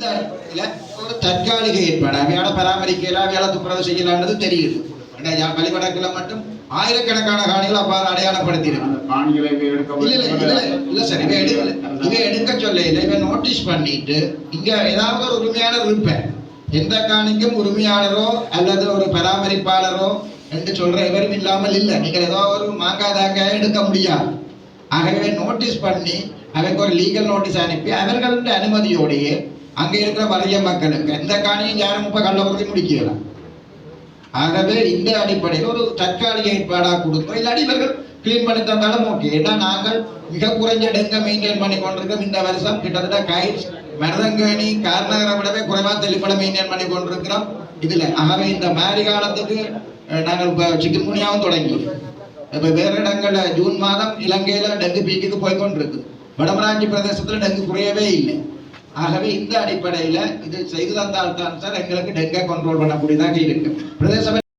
இந்த இடத்துல ஒரு தற்காலிக ஏற்பாடு. அவையால பராமரிக்கலாம் அவையால துப்புரவு செய்யலாம்ன்றது தெரியுது. வழிபடக்குள்ள மட்டும் ஆயிரக்கணக்கான காணிகள் அவ்வாறு அடையாளப்படுத்தியிருக்கு காணிகளை எடுக்க சொல்ல இல்லை இவன் நோட்டீஸ் பண்ணிட்டு இங்க ஏதாவது ஒரு உரிமையாளர் இருப்பேன் எந்த காணிக்கும் உரிமையாளரோ அல்லது ஒரு பராமரிப்பாளரோ என்று சொல்ற எவரும் இல்லாமல் இல்லை. நீங்கள் ஏதோ ஒரு மாங்காய் தாங்காய் எடுக்க முடியாது. ஆகவே நோட்டீஸ் பண்ணி அதற்கு ஒரு லீகல் நோட்டீஸ் அனுப்பி அவர்களுடைய அனுமதியோடையே அங்க இருக்கிற வறிய மக்களுக்கு எந்த காணியும் யாரும் இப்ப கள்ள முடிக்கலாம் ஆகவே இந்த அடிப்படையில் ஒரு தற்காலிக ஏற்பாடாக கொடுத்தோம் இல்லாட்டி இவர்கள் கிளீன் பண்ணி தந்தாலும் ஓகே ஏன்னா நாங்கள் மிக குறைஞ்ச டெங்க மெயின்டைன் பண்ணி கொண்டிருக்கோம் இந்த வருஷம். கிட்டத்தட்ட கைஸ் மருதங்கேணி கார்நகரை விடவே குறைவா தெளிப்பட மெயின்டைன் பண்ணி கொண்டிருக்கிறோம். இதுல ஆகவே இந்த மாதிரி காலத்துக்கு நாங்கள் இப்போ சிக்கன்குனியாவும் தொடங்கி. இப்ப வேற இடங்களில் ஜூன் மாதம் இலங்கையில டெங்கு பீக்குக்கு போய் கொண்டிருக்கு. வடமராட்சி பிரதேசத்துல டெங்கு குறையவே இல்லை. ஆகவே இந்த அடிப்படையில இது செய்து தந்தால் தான் சார் எங்களுக்கு டெங்கை கண்ட்ரோல் பண்ணக்கூடியதாக இருக்கு. பிரதேச